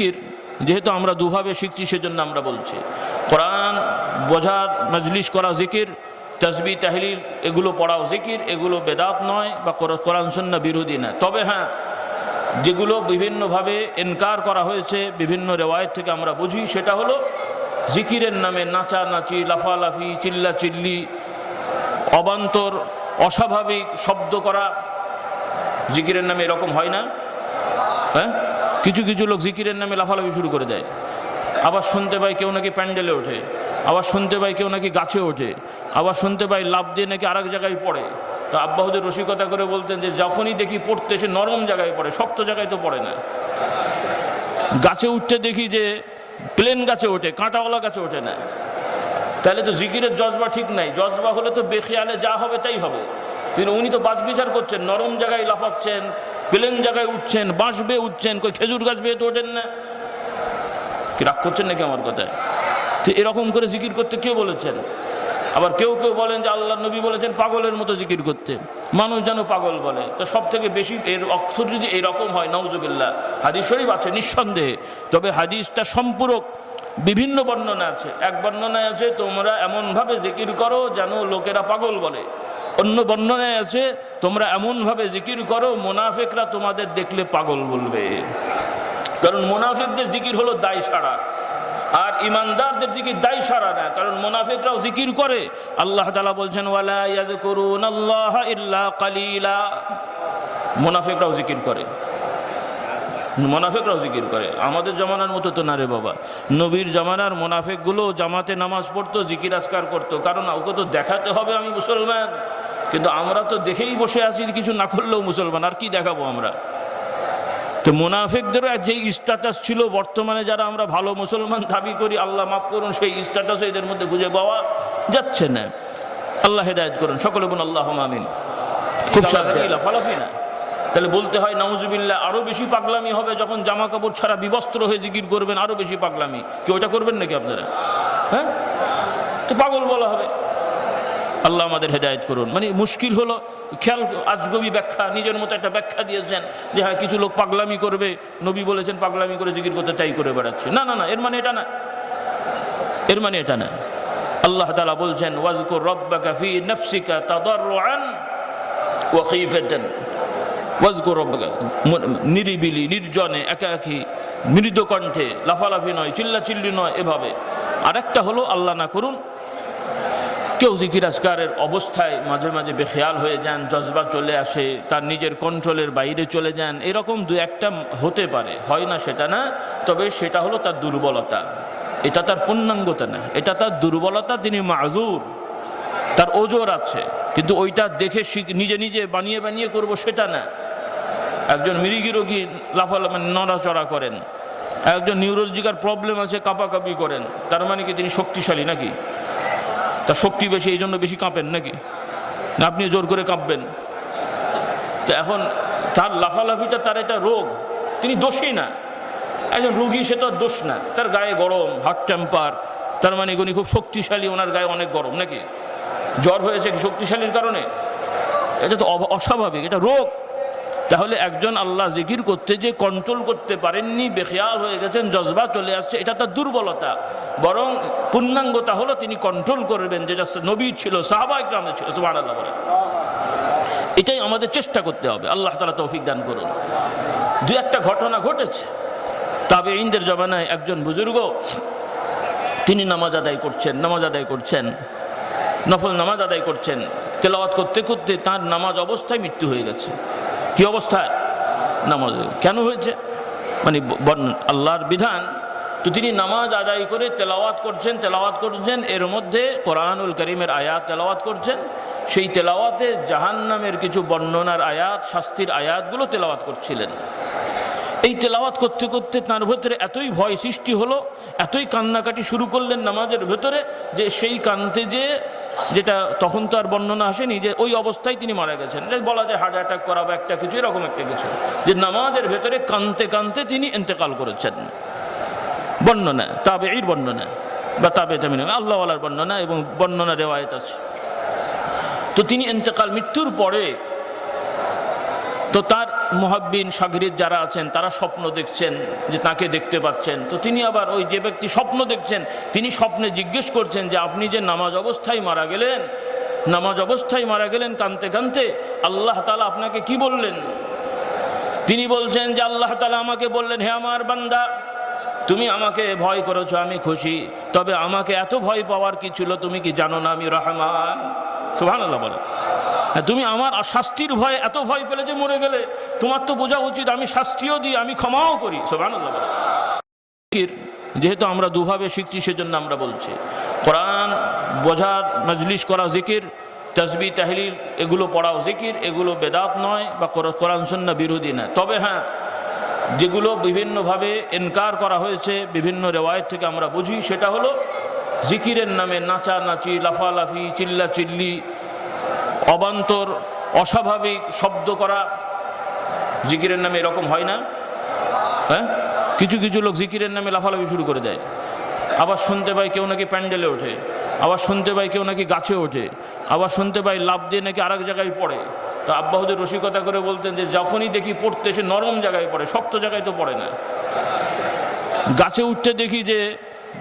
জিকির যেহেতু আমরা দুভাবে শিখছি, সেজন্য আমরা বলছি। কোরআন বোঝার, মজলিস করা জিকির তসবি তাহলিল, এগুলো পড়াও জিকির, এগুলো বেদাত নয় বা কোর- কোরআন সন্না বিরোধী না। তবে হ্যাঁ যেগুলো বিভিন্নভাবে এনকার করা হয়েছে, বিভিন্ন রেওয়ায়ত থেকে আমরা বুঝি, সেটা হলো জিকিরের নামে নাচানাচি, লাফালাফি চিল্লা চিল্লি অবান্তর, অস্বাভাবিক শব্দ করা জিকিরের নামে এরকম হয় না? হ্যাঁ? কিছু কিছু লোক জিকিরের নামে লাফালাফি শুরু করে দেয়। আবার শুনতে পাই কেউ নাকি প্যান্ডেলে ওঠে। আবার শুনতে পাই কেউ নাকি গাছে ওঠে। আবার শুনতে পাই লাভ দিয়ে নাকি আরেক জায়গায় পড়ে। তো আব্বাহুদের রসিকতা করে বলতেন যে, যখনই দেখি পড়তে সে নরম জায়গায় পড়ে, শক্ত জায়গায় তো পড়ে না। গাছে উঠতে দেখি যে, প্লেন গাছে ওঠে, কাঁটাওয়ালা গাছে ওঠে না। তাহলে তো জিকিরের জজবা ঠিক নাই। জজবা হলে তো বেখেয়ালে যা হবে তাই হবে। কিন্তু উনি তো বাজ বিচার করছেন, নরম জায়গায় লাফাচ্ছেন। প্লেন জায়গায় উঠছেন, বাঁশ বেয়ে উঠছেন, কই খেজুর গাছ বেয়ে তো ওঠেন না। কি রাগ করছেন নাকি আমার কথায়? তো এরকম করে জিকির করতে কেউ বলেছেন? আবার কেউ কেউ বলেন যে আল্লাহ নবী বলেছেন পাগলের মতো জিকির করতে। মানুষ যেন পাগল বলে। তো সব থেকে বেশি এর অক্ষর যদি এরকম হয় নওজুবিল্লাহ হাদিস শরীফ আছে নিঃসন্দেহে। তবে হাদিসটা সম্পূরক বিভিন্ন বর্ণনা আছে। এক বর্ণনায় আছে, তোমরা এমনভাবে জিকির করো যেন লোকেরা পাগল বলে। অন্য বর্ণনায় আছে, তোমরা এমনভাবে জিকির করো, মোনাফেকরা তোমাদের দেখলে পাগল বলবে। কারণ মোনাফেকদের জিকির হলো দায় সারা, আর ইমানদারদের জিকির দায় সারা না, কারণ মোনাফিকরাও জিকির করে। আল্লাহ তালা বলছেন কালিলা। মোনাফিকরাও জিকির করে। মোনাফেকরাও জিকির করে। আমাদের জমানার মতো তো না রে বাবা। নবীর জমানার মোনাফেকগুলো জামাতে নামাজ পড়তো, জিকির আজকার করতো। কারণ ওকে তো দেখাতে হবে আমি মুসলমান। কিন্তু আমরা তো দেখেই বসে আছি কিছু না করলেও মুসলমান আর কি দেখাবো আমরা? তো মোনাফেকদেরও যে স্ট্যাটাস ছিল বর্তমানে যারা আমরা ভালো মুসলমান দাবি করি আল্লাহ মাফ করুন সেই স্ট্যাটাসও এদের মধ্যে খুঁজে পাওয়া যাচ্ছে না। আল্লাহ হেদায়ত করুন সকলে বোন আল্লাহ আমিন। খুব সাবধানে। লাফালাফি না। তাহলে বলতে হয় নাউজুবিল্লাহ আরও বেশি পাগলামি হবে যখন জামা কাপড় ছাড়া বিবস্ত্র হয়ে জিকির করবেন আরও বেশি পাগলামি। কি ওটা করবেন নাকি আপনারা? হ্যাঁ? তো পাগল বলা হবে। আল্লাহ আমাদের হেদায়ত করুন। মানে মুশকিল হলো, খেয়াল, আজগবি ব্যাখ্যা, নিজের মতো একটা ব্যাখ্যা দিয়েছেন যে হ্যাঁ কিছু লোক পাগলামি করবে, নবী বলেছেন পাগলামি করে জিকির করতে তাই করে বেড়াচ্ছে। না না না, এর মানে এটা না। এর মানে এটা না। আল্লাহ তালা বলছেন, ওয়াজকুর রব্বাকা ফি নফসিকা তাদাররুআন ওয়া খীফাতান। ওয়াজকুর রব্বাকা নিরিবিলি, নির্জনে, একাকী, মৃদ কণ্ঠে, লাফালাফি নয়, চিল্লাচিল্লি নয়, এভাবে। আরেকটা হলো, আল্লাহ না করুন কেউ জিকির আজকারের অবস্থায় মাঝে মাঝে বেখেয়াল হয়ে যান, জজবা চলে আসে, তার নিজের কন্ট্রোলের বাইরে চলে যান, এরকম দু একটা হতে পারে, হয় না সেটা না, তবে সেটা হলো তার দুর্বলতা। এটা তার পূর্ণাঙ্গতা না, এটা তার দুর্বলতা তিনি মাগুর তার ওজোর আছে, কিন্তু ওইটা দেখে নিজে নিজে বানিয়ে বানিয়ে করব সেটা না। একজন মৃগী রোগী লাফালা মানে নড়াচড়া করেন, একজন নিউরোলজিক্যাল প্রবলেম আছে, কাঁপাকাঁপি করেন, তার মানে কি তিনি শক্তিশালী নাকি? তার শক্তি বেশি, এই জন্য বেশি কাঁপেন নাকি? না, আপনি জোর করে কাঁপবেন। তো এখন তার লাফালাফিটা, তার এটা রোগ, তিনি দোষী না। একজন রুগী, সে তো দোষ না। তার গায়ে গরম হার্ট টেম্পার তার মানে উনি খুব শক্তিশালী, ওনার গায়ে অনেক গরম নাকি? জ্বর হয়েছে কি শক্তিশালীর কারণে? এটা তো অস্বাভাবিক, এটা রোগ। তাহলে একজন আল্লাহ জিকির করতে যে কন্ট্রোল করতে পারেননি, বেখেয়াল হয়ে গেছেন, জজবা চলে আসছে, এটা তার দুর্বলতা। বরং পূর্ণাঙ্গতা হলো তিনি কন্ট্রোল করবেন, যেটা নবী ছিল সাহাবাহিক গ্রামে ছিল সুবাহ আল্লাহ বলেন। এটাই আমাদের চেষ্টা করতে হবে, আল্লাহ তালা তৌফিক দান করুন। দু একটা ঘটনা ঘটেছে তবে ইন্দের জমানায় একজন বুজুর্গ, তিনি নামাজ আদায় করছেন, নামাজ আদায় করছেন, নফল নামাজ আদায় করছেন, তেলাওয়াত করতে করতে তার নামাজ অবস্থায় মৃত্যু হয়ে গেছে। কি অবস্থায়? নামাজ। কেন হয়েছে? মানে আল্লাহর বিধান। তো তিনি নামাজ আদায় করে তেলাওয়াত করছেন তেলাওয়াত করছেন, এর মধ্যে কোরআনুল করিমের আয়াত তেলাওয়াত করছেন। সেই তেলাওয়াতে জাহান্নামের কিছু বর্ণনার আয়াত, শাস্তির আয়াতগুলো তেলাওয়াত করছিলেন। এই তেলাওয়াত করতে করতে তার ভেতরে এতই ভয় সৃষ্টি হলো, এতই কান্নাকাটি শুরু করলেন নামাজের ভেতরে, যে সেই কানতে যে যেটা তখন তো আর বর্ণনা আসেনি যে ওই অবস্থায় তিনি মারা গেছেন। বলা যায় হার্ট অ্যাটাক করা বা একটা কিছু, এরকম একটা কিছু। যে নামাজের ভেতরে কানতে কানতে তিনি ইন্তেকাল করেছেন। বর্ণনা তাবে এই বর্ণনা বা তাবে তামিন আল্লাহওয়ালার বর্ণনা এবং বর্ণনা রেওয়ায়ত আছে। তো তিনি ইন্তেকাল, মৃত্যুর পরে তো তার মহাব্বিন সাগরিদ যারা আছেন, তারা স্বপ্ন দেখছেন, যে তাকে দেখতে পাচ্ছেন। তো তিনি আবার ওই যে ব্যক্তি স্বপ্ন দেখছেন, তিনি স্বপ্নে জিজ্ঞেস করছেন যে, আপনি যে নামাজ অবস্থায় মারা গেলেন, নামাজ অবস্থায় মারা গেলেন কানতে কানতে, আল্লাহ তালা আপনাকে কি বললেন? তিনি বলছেন যে, আল্লাহ তালা আমাকে বললেন, হে আমার বান্দা, তুমি আমাকে ভয় করেছ, আমি খুশি। তবে আমাকে এত ভয় পাওয়ার কি ছিল, তুমি কি জানো না আমি রহমান? সুহান আল্লাহ বলে তুমি আমার শাস্তির ভয় এত ভয় পেলে যে মরে গেলে, তোমার তো বোঝা উচিত, আমি শাস্তিও দিই, আমি ক্ষমাও করি। যেহেতু আমরা দুভাবে শিখছি, সেজন্য আমরা বলছি, কোরআন বোঝার মজলিস করা জিকির তসবি তাহলিল, এগুলো পড়াও জিকির, এগুলো বেদাত নয় বা কোর- কোরআন সন্না বিরোধী না তবে হ্যাঁ যেগুলো বিভিন্নভাবে এনকার করা হয়েছে, বিভিন্ন রেওয়ায়ত থেকে আমরা বুঝি, সেটা হলো জিকিরের নামে নাচানাচি, লাফালাফি চিল্লা চিল্লি অবান্তর অস্বাভাবিক শব্দ করা জিকিরের নামে এরকম হয় না? হ্যাঁ? কিছু কিছু লোক জিকিরের নামে লাফালাফি শুরু করে দেয়। আবার শুনতে পাই কেউ নাকি প্যান্ডেলে ওঠে, আবার শুনতে পাই কেউ নাকি গাছে ওঠে, আবার শুনতে পাই লাভ দিয়ে নাকি আরেক জায়গায় পড়ে। তো আব্বাহুদের রসিকতা করে বলতেন যে, যখনই দেখি পড়তে সে নরম জায়গায় পড়ে, শক্ত জায়গায় তো পড়ে না। গাছে উঠতে দেখি যে,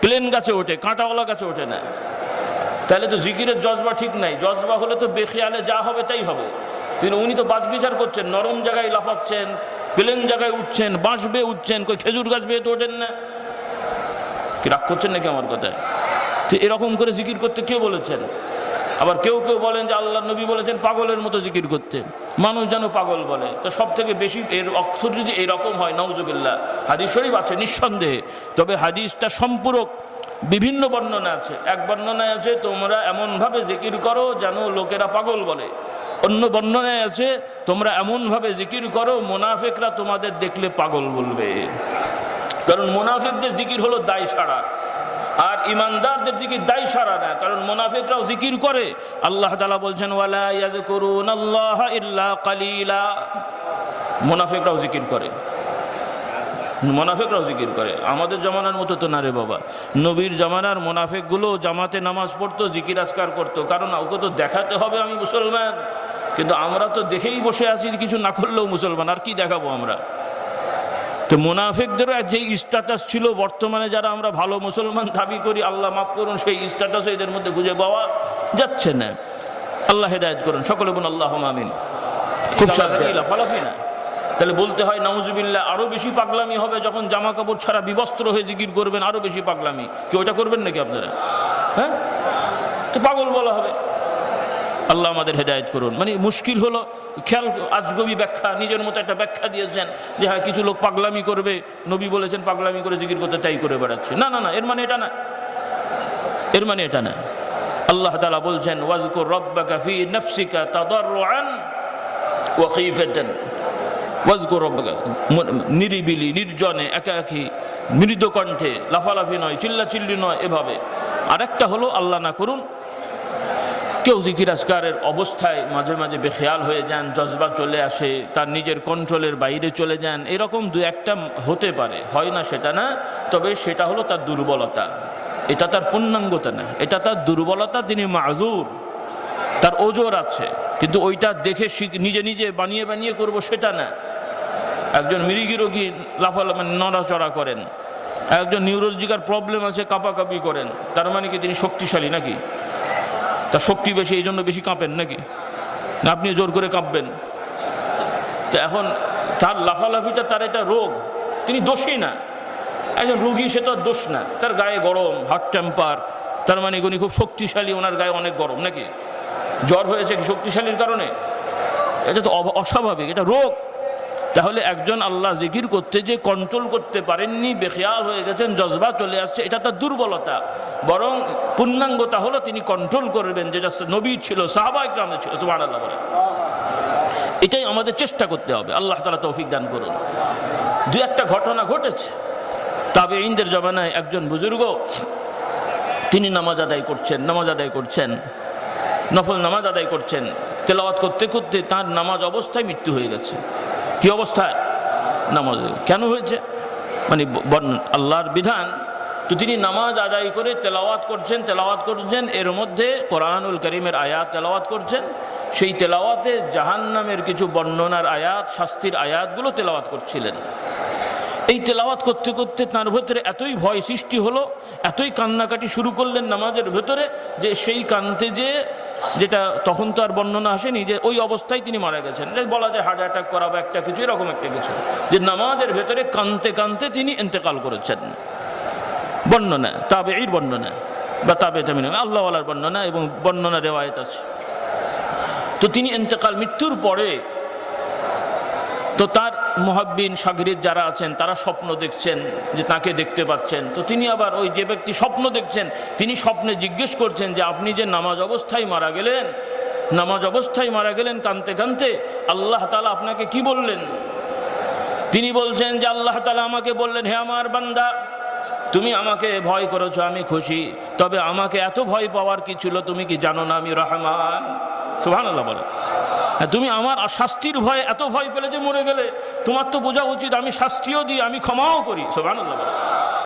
প্লেন গাছে ওঠে, কাঁটাওয়ালা গাছে ওঠে না। তাহলে তো জিকিরের জজবা ঠিক নাই। জজবা হলে তো বেখিয়ালে যা হবে তাই হবে। কিন্তু উনি তো বাজ বিচার করছেন, নরম জায়গায় লাফাচ্ছেন, প্লেন জায়গায় উঠছেন, বাঁশ বেয়ে উঠছেন, কই খেজুর গাছ বেয়ে তো ওঠেন না। কি রাগ করছেন নাকি আমার কথায়? তো এরকম করে জিকির করতে কে বলেছেন? আবার কেউ কেউ বলেন যে আল্লাহ নবী বলেছেন, পাগলের মতো জিকির করতে। মানুষ যেন পাগল বলে। তো সব থেকে বেশি এর অক্ষর যদি এরকম হয় নওজবিল্লা হাদিস শরীফ আছে নিঃসন্দেহে। তবে হাদিসটা সম্পূরক বিভিন্ন বর্ণনা আছে। এক বর্ণনায় আছে, তোমরা এমনভাবে জিকির করো যেন লোকেরা পাগল বলে। অন্য বর্ণনায় আছে, তোমরা এমনভাবে জিকির করো, মোনাফেকরা তোমাদের দেখলে পাগল বলবে। কারণ মোনাফেকদের জিকির হলো দায় সারা আর ইমানদারদের জিকির দায় সারা না, কারণ মোনাফেকরাও জিকির করে। আল্লাহ তালা বলছেন, ওয়ালা ইয়াজকুরুন আল্লাহ ইল্লা কালিলা। মোনাফেকরাও জিকির করে। মোনাফেকরাও জিকির করে। আমাদের জমানার মতো তো না রে বাবা। নবীর জমানার মোনাফেকগুলো জামাতে নামাজ পড়তো জিকির আজকার করতো। কারণ ওকে তো দেখাতে হবে আমি মুসলমান। কিন্তু আমরা তো দেখেই বসে আছি কিছু না করলেও মুসলমান। আর কি দেখাবো আমরা? তো মোনাফেকদেরও যেই স্ট্যাটাস ছিল বর্তমানে যারা আমরা ভালো মুসলমান দাবি করি আল্লাহ মাফ করুন সেই স্ট্যাটাস এদের মধ্যে খুঁজে পাওয়া যাচ্ছে না। আল্লাহ হেদায়ত করুন। সকলে বোন আল্লাহ আমিন। খুব সাবধানে। লাফালাফি না। তাহলে বলতে হয়, নাউজুবিল্লাহ আরও বেশি পাগলামি হবে যখন জামা কাপড় ছাড়া বিবস্ত্র হয়ে জিকির করবেন আরও বেশি পাগলামি। কি ওটা করবেন নাকি আপনারা? হ্যাঁ? তো পাগল বলা হবে। আল্লাহ আমাদের হেদায়েত করুন। মানে মুশকিল হলো, খেয়াল, আজগবি ব্যাখ্যা, নিজের মতো একটা ব্যাখ্যা দিয়েছেন যে হ্যাঁ কিছু লোক পাগলামি করবে। নবী বলেছেন, পাগলামি করে জিকির করতে তাই করে বেড়াচ্ছে। না না না, এর মানে এটা না। এর মানে এটা না। আল্লাহ তালা বলছেন, ওয়াজকুর রব্বাকা ফি নফসিকা তাদাররুআন ওয়া খিফাতান। ওয়াজকুর রব্বাকা ম- নিরিবিলি, নির্জনে, একাকী, মৃদু কণ্ঠে, লাফালাফি নয় চিল্লা চিল্লি নয়, এভাবে। আরেকটা হলো আল্লাহ না করুন, কেউ জিকির আসকারের অবস্থায় মাঝে মাঝে বেখেয়াল হয়ে যান, জজবা চলে আসে, তার নিজের কন্ট্রোলের বাইরে চলে যান, এরকম দু একটা হতে পারে, হয় না সেটা না, তবে সেটা হলো তার দুর্বলতা। এটা তার পূর্ণাঙ্গতা না, এটা তার দুর্বলতা, তিনি মাহুর তার ওজোর আছে, কিন্তু ওইটা দেখে নিজে নিজে বানিয়ে বানিয়ে করব সেটা না। একজন মৃগী রোগী লাফালা মানে নড়াচড়া করেন। একজন নিউরোলজিক্যাল প্রবলেম আছে, কাঁপাকাঁপি করেন। তার মানে কি তিনি শক্তিশালী নাকি? তার শক্তি বেশি, এই জন্য বেশি কাঁপেন নাকি? না, আপনি জোর করে কাঁপবেন। তো এখন তার লাফালাফিটা, তার এটা রোগ। তিনি দোষী না। একজন রুগী, সে তো দোষ না। তার গায়ে গরম হট টেম্পার। তার মানে উনি খুব শক্তিশালী, ওনার গায়ে অনেক গরম নাকি? জ্বর হয়েছে, কি শক্তিশালীর কারণে? এটা তো অস্বাভাবিক, এটা রোগ। তাহলে একজন আল্লাহ জিকির করতে যে কন্ট্রোল করতে পারেননি, বেখেয়াল হয়ে গেছেন, জজবা চলে আসছে, এটা তার দুর্বলতা। বরং পূর্ণাঙ্গতা হলো তিনি কন্ট্রোল করবেন, যেটা নবী ছিল, সাহাবা ইকরামে ছিল সুবহান আল্লাহ এটাই আমাদের চেষ্টা করতে হবে, আল্লাহ তালা তৌফিক দান করুন। দু একটা ঘটনা ঘটেছে। তবে ইন্দের জমানায় একজন বুজুর্গ, তিনি নামাজ আদায় করছেন, নামাজ আদায় করছেন। নফল নামাজ আদায় করছেন, তেলাওয়াত করতে করতে তার নামাজ অবস্থায় মৃত্যু হয়ে গেছে। কি অবস্থায় নামাজ কেন হয়েছে? মানে আল্লাহর বিধান, তো তিনি নামাজ আদায় করে তেলাওয়াত করছেন তেলাওয়াত করছেন, এর মধ্যে কোরআনুল করিমের আয়াত তেলাওয়াত করছেন, সেই তেলাওয়াতে জাহান্নামের কিছু বর্ণনার আয়াত, শাস্তির আয়াতগুলো তেলাওয়াত করছিলেন। এই তেলাওয়াত করতে করতে তার ভেতরে এতই ভয় সৃষ্টি হলো, এতই কান্নাকাটি শুরু করলেন নামাজের ভেতরে, যে সেই কান্তে যে যেটা তখন তো আর বর্ণনা আসেনি যে ওই অবস্থায় তিনি মারা গেছেন। বলা যায় হার্ট অ্যাটাক করা বা একটা কিছু, এরকম একটা কিছু। যে নামাজের ভেতরে কানতে কানতে তিনি ইন্তেকাল করেছেন। বর্ণনা তাবে এই বর্ণনা বা তাবে তামিন আল্লাহওয়ালার বর্ণনা এবং বর্ণনা রেওয়ায়ত আছে। তো তিনি ইন্তেকাল, মৃত্যুর পরে তো তার মহাব্বিন সাগরিদ যারা আছেন, তারা স্বপ্ন দেখছেন যে তাকে দেখতে পাচ্ছেন। তো তিনি আবার ওই যে ব্যক্তি স্বপ্ন দেখছেন, তিনি স্বপ্নে জিজ্ঞেস করছেন যে, আপনি যে নামাজ অবস্থায় মারা গেলেন, নামাজ অবস্থায় মারা গেলেন কানতে কানতে, আল্লাহ তালা আপনাকে কি বললেন? তিনি বলছেন যে, আল্লাহ তালা আমাকে বললেন, হে আমার বান্দা, তুমি আমাকে ভয় করেছ, আমি খুশি। তবে আমাকে এত ভয় পাওয়ার কি ছিল, তুমি কি জানো না আমি রহমান? সুহান আল্লাহ বলে তুমি আমার শাস্তির ভয়ে এত ভয় পেলে যে মরে গেলে, তোমার তো বোঝা উচিত আমি শাস্তিও দিই, আমি ক্ষমাও করি। সোভান